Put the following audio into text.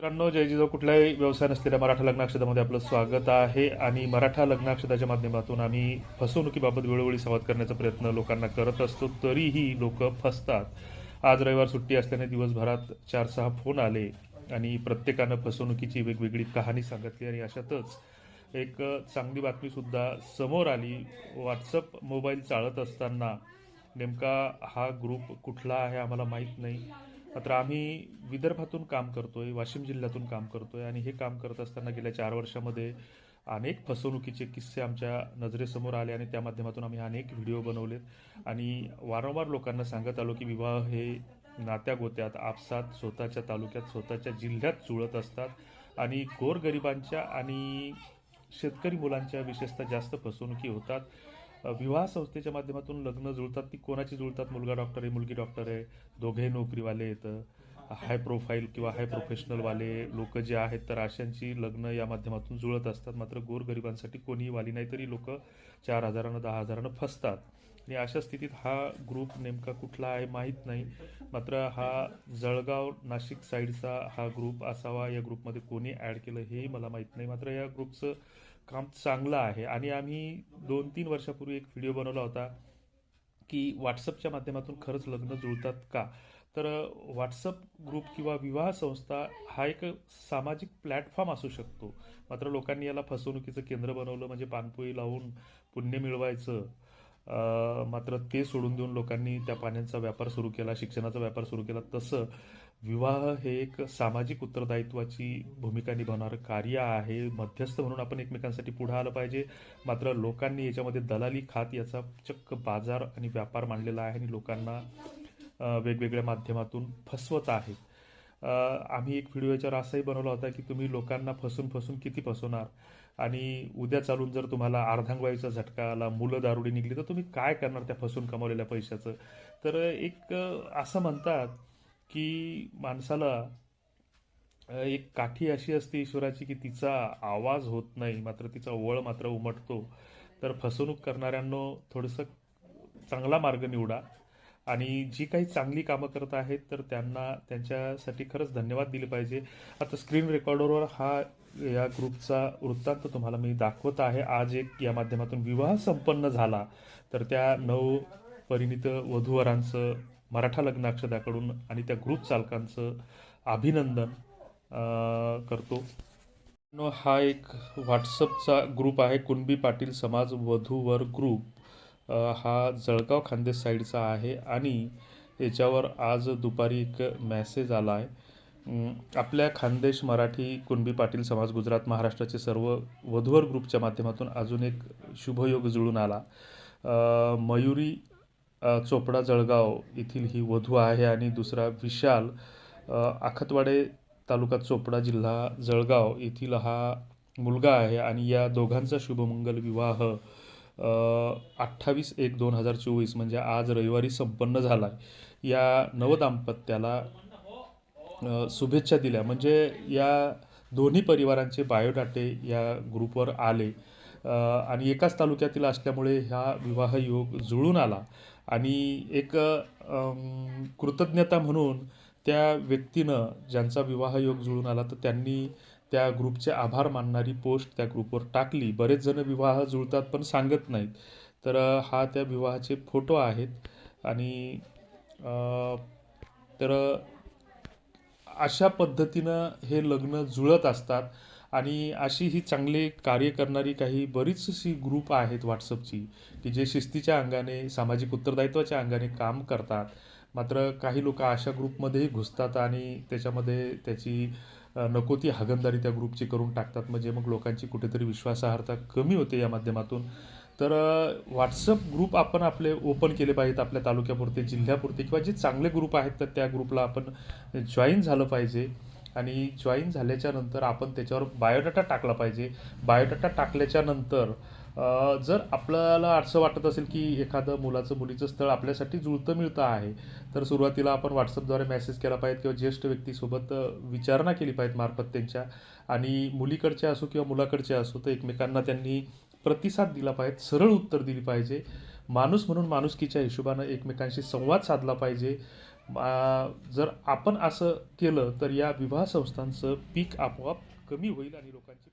मित्रांनो जय जिजाऊ. कुठलाही व्यवसाय नसलेल्या मराठा लग्नाक्षतामध्ये आपलं स्वागत आहे. आणि मराठा लग्नाक्षताच्या माध्यमातून आम्ही फसवणुकीबाबत वेळोवेळी संवाद करण्याचा प्रयत्न लोकांना करत असतो तरीही लोक फसतात. आज रविवार सुट्टी असल्याने दिवसभरात चार सहा फोन आले आणि प्रत्येकानं फसवणुकीची वेगवेगळी कहाणी सांगितली आणि अशातच एक चांगली बातमीसुद्धा समोर आली. व्हॉट्सअप मोबाईल चालत असताना नेमका हा ग्रुप कुठला आहे आम्हाला माहीत नाही. मात्र आम्ही विदर्भातून काम करतोय वाशिम जिल्ह्यातून काम करतोय आणि हे काम करत असताना गेल्या चार वर्षामध्ये अनेक फसवणुकीचे किस्से आमच्या नजरेसमोर आले आणि त्या माध्यमातून आम्ही अनेक व्हिडिओ बनवलेत. आणि वारंवार लोकांना सांगत आलो की विवाह हे नात्या गोत्यात आपसात स्वतःच्या तालुक्यात स्वतःच्या जिल्ह्यात जुळत असतात. आणि गोरगरिबांच्या आणि शेतकरी मुलांच्या विशेषतः जास्त फसवणुकी होतात. विवाह संस्थेच्या माध्यमातून लग्न जुळतात ती कोणाची जुळतात? मुलगा डॉक्टर आहे मुलगी डॉक्टर आहे. दोघेही नोकरीवाले आहेत. हाय प्रोफाईल किंवा हाय प्रोफेशनलवाले लोक जे आहेत तर अशांची लग्न या माध्यमातून जुळत असतात. मात्र गोरगरिबांसाठी कोणीही वाली नाही तरी लोक चार हजारानं दहा हजारानं फसतात. आणि अशा स्थितीत हा ग्रुप नेमका कुठला आहे माहीत नाही. मात्र हा जळगाव नाशिक साईडचा हा ग्रुप असावा या ग्रुपमध्ये कोणी ॲड केलं हेही मला माहीत नाही. मात्र या ग्रुपचं काम चांगलं आहे. आणि आम्ही दोन तीन वर्षापूर्वी एक व्हिडिओ बनवला होता की व्हॉट्सअपच्या माध्यमातून खरंच लग्न जुळतात का? तर व्हॉट्सअप ग्रुप किंवा विवाह संस्था हा एक सामाजिक प्लॅटफॉर्म असू शकतो. मात्र लोकांनी याला फसवणुकीचं केंद्र बनवलं म्हणजे पानपोई लावून पुण्य मिळवायचं. मात्र ते सोडून देऊन लोकांनी त्या पाण्याचा व्यापार सुरू केला शिक्षणाचा व्यापार सुरू केला. तसं विवाह हे एक सामाजिक उत्तरदायित्वाची भूमिका निभावणारं कार्य आहे. मध्यस्थ म्हणून आपण एकमेकांसाठी पुढे आलं पाहिजे. मात्र लोकांनी याच्यामध्ये दलाली खात याचा चक्क बाजार आणि व्यापार मांडलेला आहे आणि लोकांना वेगवेगळ्या माध्यमातून फसवत आहेत आम्ही एक व्हिडिओ याच्यावर असाही बनवला होता की तुम्ही लोकांना फसून फसून किती फसवणार? आणि उद्या चालून जर तुम्हाला अर्धांगवायूचा झटका आला मुलं दारुडी निघली तर तुम्ही काय करणार त्या फसून कमावलेल्या पैशाचं? तर एक असं म्हणतात की माणसाला एक काठी अशी असते ईश्वराची की तिचा आवाज होत नाही मात्र तिचा वळ मात्र उमटतो. तर फसवणूक करणाऱ्यांनो थोडंसं चांगला मार्ग निवडा. आणि जी काही चांगली कामं करत आहेत तर त्यांना त्यांच्यासाठी खरंच धन्यवाद दिले पाहिजे. आता स्क्रीन रेकॉर्डरवर हा या ग्रुपचा वृत्तांत तुम्हाला मी दाखवत आहे. आज एक या माध्यमातून विवाह संपन्न झाला. तर त्या नऊ परिणित वधूवरांचं मराठा लग्नाक्षदाकडून आणि त्या ग्रुप चालकांचं अभिनंदन करतो. हा एक व्हॉट्सअपचा ग्रुप आहे कुणबी पाटील समाज वधूवर ग्रुप. हा जळगाव खांदे साईडचा आहे आणि याच्यावर आज दुपारी एक मॅसेज आला आहे आपल्या खानदेश मराठी कुणबी पाटील समाज गुजरात महाराष्ट्राचे सर्व वधूवर ग्रुपच्या माध्यमातून अजून एक शुभयोग जुळून आला. मयुरी चोपडा जळगाव येथील ही वधू आहे आणि दुसरा विशाल आखतवाडे तालुका चोपडा जिल्हा जळगाव येथील हा मुलगा आहे आणि या दोघांचा शुभमंगल विवाह अठ्ठावीस एक दोन हजार चोवीस म्हणजे आज रविवारी संपन्न झाला आहे या नवदाम्पत्याला शुभेच्छा दिल्या. म्हणजे या दोन्ही परिवारांचे बायोडाटे या ग्रुपवर आले. आणि एकाच तालुक्यातील असल्यामुळे हा विवाह योग जुळून आला. आणि एक कृतज्ञता म्हणून त्या व्यक्तीनं ज्यांचा विवाह योग जुळून आला तर त्यांनी त्या ग्रुपचे आभार मानणारी पोस्ट त्या ग्रुपवर टाकली. बरेच जण विवाह जुळतात पण सांगत नाहीत. तर हा त्या विवाहाचे फोटो आहेत. आणि तर अशा पद्धतीनं हे लग्न जुळत असतात आणि अशी ही चांगले कार्य करणारी काही बरीचशी ग्रुप आहेत व्हॉट्सअपची की जे शिस्तीच्या अंगाने सामाजिक उत्तरदायित्वाच्या अंगाने काम करतात. मात्र काही लोक अशा ग्रुपमध्येही घुसतात आणि त्याच्यामध्ये त्याची नको ती हागणदारी त्या ग्रुपची करून टाकतात. म्हणजे मग लोकांची कुठेतरी विश्वासार्हता कमी होते या माध्यमातून. तर व्हॉट्सअप ग्रुप आपण आपले ओपन केले पाहिजेत आपल्या तालुक्यापुरते जिल्ह्यापुरते किंवा जे चांगले ग्रुप आहेत तर त्या ग्रुपला आपण जॉईन झालं पाहिजे. आणि जॉईन झाल्याच्यानंतर आपण त्याच्यावर बायोडाटा टाकला पाहिजे. बायोडाटा टाकल्याच्या नंतर जर आपल्याला असं वाटत असेल की एखादं मुलाचं मुलीचं स्थळ आपल्यासाठी जुळतं मिळतं आहे तर सुरुवातीला आपण व्हॉट्सअपद्वारे मेसेज केला पाहिजे किंवा ज्येष्ठ व्यक्तीसोबत विचारणा केली पाहिजे मार्फत त्यांच्या. आणि मुलीकडच्या असो किंवा मुलाकडचे असो तर एकमेकांना त्यांनी प्रतिसाद दिला पाहिजे सरळ उत्तर दिली पाहिजे. माणूस म्हणून माणुसकीच्या हिशोबानं एकमेकांशी संवाद साधला पाहिजे. जर आपण असं केलं तर या विवाह संस्थांचं पीक आपोआप कमी होईल आणि लोकांची